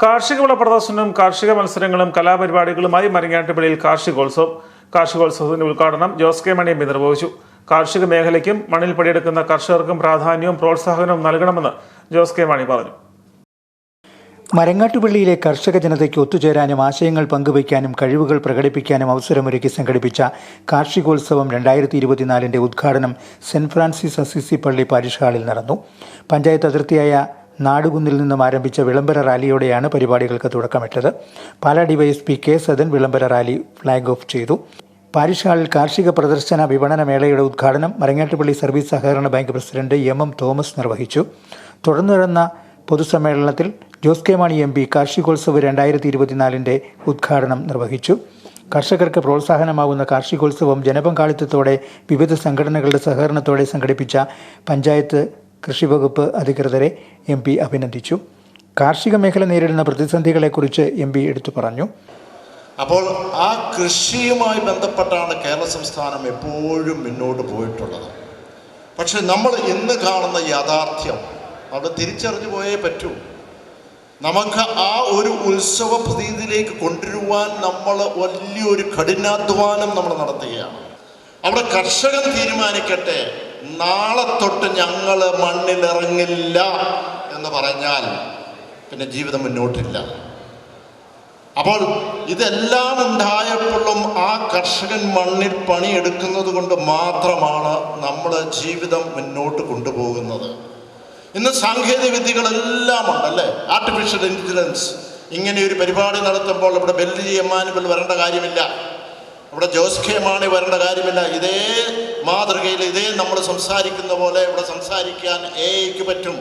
കാർഷിക വിള പ്രദർശനവും കാർഷിക മത്സരങ്ങളും കലാപരിപാടികളുമായി മരങ്ങാട്ടുപിള്ളിയിൽ കാർഷികോത്സവം കാർഷികോത്സവത്തിന്റെ ഉദ്ഘാടനം ജോസ് കെ മണി നിർവഹിച്ചു കാർഷിക മേഖലയ്ക്കും മണ്ണിൽ പണിയെടുക്കുന്ന കർഷകർക്കും പ്രാധാന്യവും പ്രോത്സാഹനവും നൽകണമെന്ന് ജോസ് കെ മണി പറഞ്ഞു. മരങ്ങാട്ടുപള്ളിയിലെ കർഷക ജനതയ്ക്ക് ഒത്തുചേരാനും ആശയങ്ങൾ പങ്കുവയ്ക്കാനും കഴിവുകൾ പ്രകടിപ്പിക്കാനും അവസരമൊരുക്കി സംഘടിപ്പിച്ച കാർഷികോത്സവം രണ്ടായിരത്തി ഇരുപത്തിനാലിന്റെ ഉദ്ഘാടനം സെന്റ് ഫ്രാൻസിസ് അസിസി പള്ളി പാരിഷ് ഹാളിൽ നടന്നു. പഞ്ചായത്ത് അതിർത്തിയായ നാടുകുന്നിൽ നിന്നും ആരംഭിച്ച വിളംബര റാലിയോടെയാണ് പരിപാടികൾക്ക് തുടക്കമിട്ടത്. പാലാ ഡിവൈഎസ്പി കെ സദൻ വിളംബര റാലി ഫ്ളാഗ് ഓഫ് ചെയ്തു. പാരിഷ് ഹാളിൽ കാർഷിക പ്രദർശന വിപണന മേളയുടെ ഉദ്ഘാടനം മരങ്ങാട്ടുപള്ളി സർവീസ് സഹകരണ bank president M M Thomas നിർവഹിച്ചു. തുടർന്നു നടന്ന പൊതുസമ്മേളനത്തിൽ Jose K Mani M P കാർഷികോത്സവ് രണ്ടായിരത്തി ഇരുപത്തിനാലിന്റെ ഉദ്ഘാടനം നിർവഹിച്ചു. കർഷകർക്ക് പ്രോത്സാഹനമാകുന്ന കാർഷികോത്സവം ജനപങ്കാളിത്തത്തോടെ വിവിധ സംഘടനകളുടെ സഹകരണത്തോടെ സംഘടിപ്പിച്ച പഞ്ചായത്ത് കൃഷിവകുപ്പ് അധികൃതരെ എം പി അഭിനന്ദിച്ചു. കാർഷിക മേഖല നേരിടുന്ന പ്രതിസന്ധികളെക്കുറിച്ച് എം പി എടുത്തു പറഞ്ഞു. അപ്പോൾ ആ കൃഷിയുമായി ബന്ധപ്പെട്ടാണ് കേരള സംസ്ഥാനം എപ്പോഴും മുന്നോട്ട് പോയിട്ടുള്ളത്. പക്ഷെ നമ്മൾ ഇന്ന് കാണുന്ന യാഥാർത്ഥ്യം അവിടെ തിരിച്ചറിഞ്ഞു പോയേ പറ്റൂ. നമുക്ക് ആ ഒരു ഉത്സവ പ്രതീതിയിലേക്ക് കൊണ്ടുവരുവാൻ നമ്മൾ വലിയൊരു കഠിനാധ്വാനം നമ്മൾ നടത്തുകയാണ്. അവിടെ കർഷകൻ തീരുമാനിക്കട്ടെ നാളെ തൊട്ട് ഞങ്ങൾ മണ്ണിലിറങ്ങില്ല എന്ന് പറഞ്ഞാൽ പിന്നെ ജീവിതം മുന്നോട്ടില്ല. അപ്പോൾ ഇതെല്ലാം ഉണ്ടായപ്പോഴും ആ കർഷകൻ മണ്ണിൽ പണിയെടുക്കുന്നത് കൊണ്ട് മാത്രമാണ് നമ്മൾ ജീവിതം മുന്നോട്ട് കൊണ്ടുപോകുന്നത്. ഇന്ന് സാങ്കേതിക വിദ്യകളെല്ലാം ഉണ്ടല്ലേ? ആർട്ടിഫിഷ്യൽ ഇന്റലിജൻസ് ഇങ്ങനെ ഒരു പരിപാടി നടത്തുമ്പോൾ ഇവിടെ ബെല്ലി എമ്മാനുവൽ വരേണ്ട കാര്യമില്ല. ഇവിടെ ജോസ് മാണി വരേണ്ട കാര്യമില്ല. ഇതേ മാതൃകയിൽ ഇതേ നമ്മൾ സംസാരിക്കുന്ന പോലെ ഇവിടെ സംസാരിക്കാൻ ഏക്ക് പറ്റും.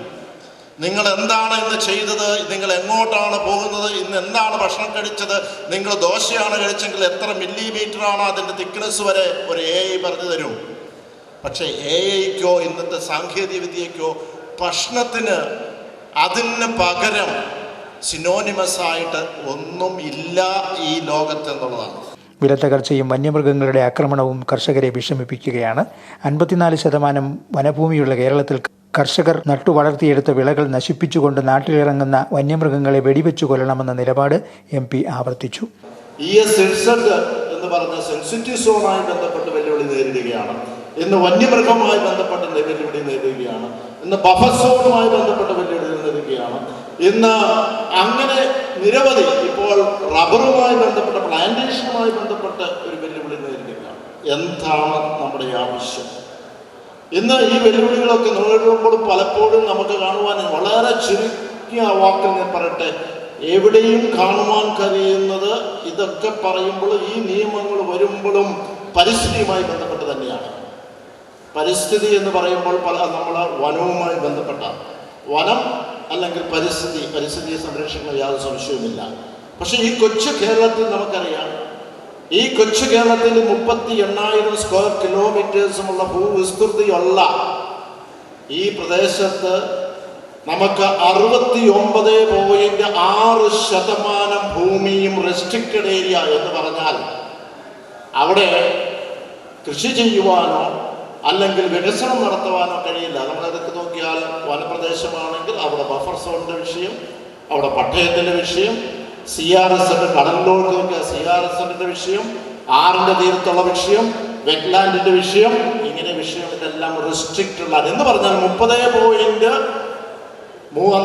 നിങ്ങൾ എന്താണ് ഇന്ന് ചെയ്തത്? നിങ്ങൾ എങ്ങോട്ടാണ് പോകുന്നത്? ഇന്ന് എന്താണ് ഭക്ഷണം കഴിച്ചത്? നിങ്ങൾ ദോശയാണ് കഴിച്ചെങ്കിൽ എത്ര മില്ലിമീറ്ററാണ് അതിന്റെ തിക്നെസ് വരെ? ഒരു എ ഐ പറഞ്ഞു തരും. പക്ഷേ എ ഐക്കോ ഇന്നത്തെ സാങ്കേതിക വിദ്യയ്ക്കോ ഭക്ഷണത്തിന് അതിന് പകരം സിനോനിമസ് ആയിട്ട് ഒന്നും ഇല്ല ഈ ലോകത്തെന്നുള്ളതാണ് വിലത്തകർച്ചയും വന്യമൃഗങ്ങളുടെ ആക്രമണവും കർഷകരെ വിഷമിപ്പിക്കുകയാണ്. അൻപത്തിനാല് ശതമാനം വനഭൂമിയുള്ള കേരളത്തിൽ കർഷകർ നട്ടുവളർത്തിയെടുത്ത വിളകൾ നശിപ്പിച്ചുകൊണ്ട് നാട്ടിലിറങ്ങുന്ന വന്യമൃഗങ്ങളെ വെടിവെച്ചു കൊല്ലണമെന്ന നിലപാട് എം പി ആവർത്തിച്ചു. ഇ എസ് സോണുമായി ബന്ധപ്പെട്ട് വെല്ലുവിളി നേരിടുകയാണ്. ഇന്ന് വന്യമൃഗവുമായി ബന്ധപ്പെട്ട് വെല്ലുവിളി നേരിടുകയാണ്. ഇന്ന് ബഫർ സോണുമായി ബന്ധപ്പെട്ട് വെല്ലുവിളി നേരിടുകയാണ്. ഇന്ന് അങ്ങനെ നിരവധി ഇപ്പോൾ റബ്ബറുമായി ബന്ധപ്പെട്ട പ്ലാന്റേഷനുമായി ബന്ധപ്പെട്ട് ഒരു വെല്ലുവിളി നേരിടുകയാണ് എന്താണ് നമ്മുടെ ആവശ്യം? ഇന്ന് ഈ വെല്ലുവിളികളൊക്കെ നേരിടുമ്പോൾ പലപ്പോഴും നമുക്ക് കാണുവാൻ വളരെ ചുരുക്കിയ വാക്കിൽ ഞാൻ പറയട്ടെ എവിടെയും കാണുവാൻ കഴിയുന്നത് ഇതൊക്കെ പറയുമ്പോൾ ഈ നിയമങ്ങൾ വരുമ്പോഴും പരിസ്ഥിതിയുമായി ബന്ധപ്പെട്ട് തന്നെയാണ്. പരിസ്ഥിതി എന്ന് പറയുമ്പോൾ പല നമ്മൾ വനവുമായി ബന്ധപ്പെട്ട വനം അല്ലെങ്കിൽ പരിസ്ഥിതി പരിസ്ഥിതിയെ സംരക്ഷിക്കുന്ന യാതൊരു സംശയവുമില്ല. പക്ഷേ ഈ കൊച്ചു കേരളത്തിൽ നമുക്കറിയാം. ഈ കൊച്ചു കേരളത്തിൽ മുപ്പത്തി എണ്ണായിരം സ്ക്വയർ കിലോമീറ്റേഴ്സുമുള്ള ഭൂവിസ്തൃതിയുള്ള ഈ പ്രദേശത്ത് നമുക്ക് അറുപത്തി ഒമ്പത് പോയിന്റ് ആറ് ശതമാനം ഭൂമിയും റെസ്ട്രിക്റ്റഡ് ഏരിയ എന്ന് പറഞ്ഞാൽ അവിടെ കൃഷി ചെയ്യുവാനോ അല്ലെങ്കിൽ വികസനം നടത്തുവാനോ കഴിയില്ല. നമ്മളതൊക്കെ നോക്കിയാൽ വനപ്രദേശമാണെങ്കിൽ അവിടെ ബഫർ സോണിന്റെ വിഷയം അവിടെ പട്ടയത്തിന്റെ വിഷയം സി ആർ എസ് എഫ് കടലിലോട്ട് നോക്കിയാൽ സി ആർ എസ് എഫിന്റെ വിഷയം ആറിന്റെ തീരത്തുള്ള വിഷയം വെറ്റ്ലാൻഡിന്റെ വിഷയം ഇങ്ങനെ വിഷയം ഇതെല്ലാം റെസ്ട്രിക്റ്റ് ഉള്ള എന്ന് പറഞ്ഞാൽ മുപ്പത് പോയിന്റ്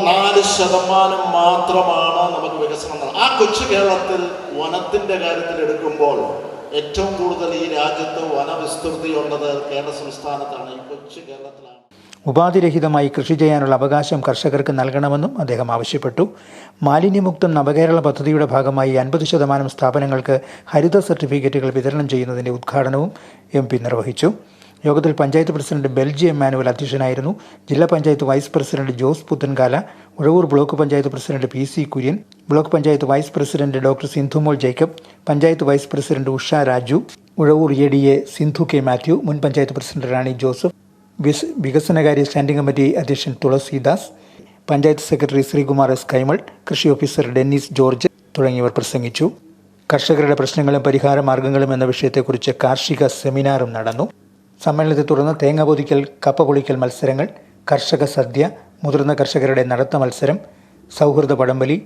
നാല് ശതമാനം മാത്രമാണ് നമുക്ക് വികസനം ആ കൊച്ചു കേരളത്തിൽ വനത്തിന്റെ കാര്യത്തിൽ എടുക്കുമ്പോൾ ഏറ്റവും കൂടുതൽ ഈ രാജ്യത്ത് വനവിസ്തൃതി ഉള്ളത് കേരള സംസ്ഥാനത്താണ്. ഈ കൊച്ചു കേരളത്തിലാണ്. ഉപാധിരഹിതമായി കൃഷി ചെയ്യാനുള്ള അവകാശം കർഷകർക്ക് നൽകണമെന്നും അദ്ദേഹം ആവശ്യപ്പെട്ടു. മാലിന്യമുക്തം നവകേരള പദ്ധതിയുടെ ഭാഗമായി അൻപത് ശതമാനം സ്ഥാപനങ്ങൾക്ക് ഹരിത സർട്ടിഫിക്കറ്റുകൾ വിതരണം ചെയ്യുന്നതിന്റെ ഉദ്ഘാടനവും എം നിർവഹിച്ചു. യോഗത്തിൽ പഞ്ചായത്ത് പ്രസിഡന്റ് ബെൽജി എമ്മാനുവൽ അധ്യക്ഷനായിരുന്നു. ജില്ലാ panchayat vice president Jose Puthenkala Uzhavoor block panchayat president P C Kurian block panchayat vice president doctor Sindhumol Jacob panchayat vice president Usha Raju Uzhavoor A D A Sindhu K Mathew മുൻ panchayat president Rani Joseph വികസനകാര്യ standing committee അധ്യക്ഷൻ Thulasidas panchayat secretary Sreekumar S Kaimal കൃഷി officer Dennis George തുടങ്ങിയവർ പ്രസംഗിച്ചു. കർഷകരുടെ പ്രശ്നങ്ങളും പരിഹാര മാർഗങ്ങളും എന്ന വിഷയത്തെക്കുറിച്ച് കാർഷിക സെമിനാറും നടന്നു. സമ്മേളനത്തെ തുടർന്ന് തേങ്ങ പൊതിക്കൽ കപ്പ പൊളിക്കൽ മത്സരങ്ങൾ കർഷക സദ്യ മുതിർന്ന കർഷകരുടെ നടത്ത മത്സരം സൗഹൃദ പടംവലി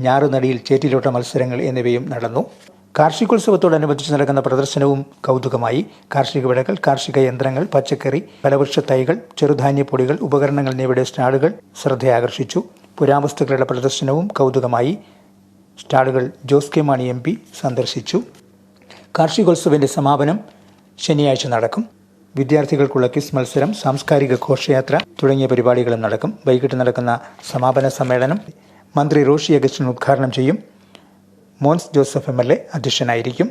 ഞാറുനടിയിൽ ചേറ്റിലോട്ട മത്സരങ്ങൾ എന്നിവയും നടന്നു. കാർഷികോത്സവത്തോടനുബന്ധിച്ച് നടക്കുന്ന പ്രദർശനവും കൗതുകമായി. കാർഷിക വിളകൾ കാർഷിക യന്ത്രങ്ങൾ പച്ചക്കറി ഫലവൃക്ഷ തൈകൾ ചെറുധാന്യപ്പൊടികൾ ഉപകരണങ്ങൾ എന്നിവയുടെ സ്റ്റാളുകൾ ശ്രദ്ധയാകർഷിച്ചു. പുരാവസ്തുക്കളുടെ പ്രദർശനവും കൗതുകമായി. സ്റ്റാളുകൾ ജോസ് കെ മാണി എം സന്ദർശിച്ചു. കാർഷികോത്സവിന്റെ സമാപനം ശനിയാഴ്ച നടക്കും. വിദ്യാർത്ഥികൾക്കുള്ള ക്വിസ് മത്സരം സാംസ്കാരിക ഘോഷയാത്ര തുടങ്ങിയ പരിപാടികളും നടക്കും. വൈകിട്ട് നടക്കുന്ന സമാപന സമ്മേളനം മന്ത്രി റോഷി അഗസ്റ്റിൻ ഉദ്ഘാടനം ചെയ്യും. Mons Joseph M L A അധ്യക്ഷനായിരിക്കും.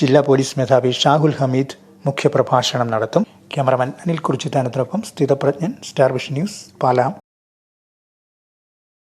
ജില്ലാ പോലീസ് മേധാവി ഷാഹുൽ ഹമീദ് മുഖ്യപ്രഭാഷണം നടത്തും. ക്യാമറമാൻ അനിൽ കുറിച്ചിത്താനത്തിനൊപ്പം സ്ഥിതപ്രജ്ഞൻ സ്റ്റാർ വിഷൻ ന്യൂസ് പാലാം.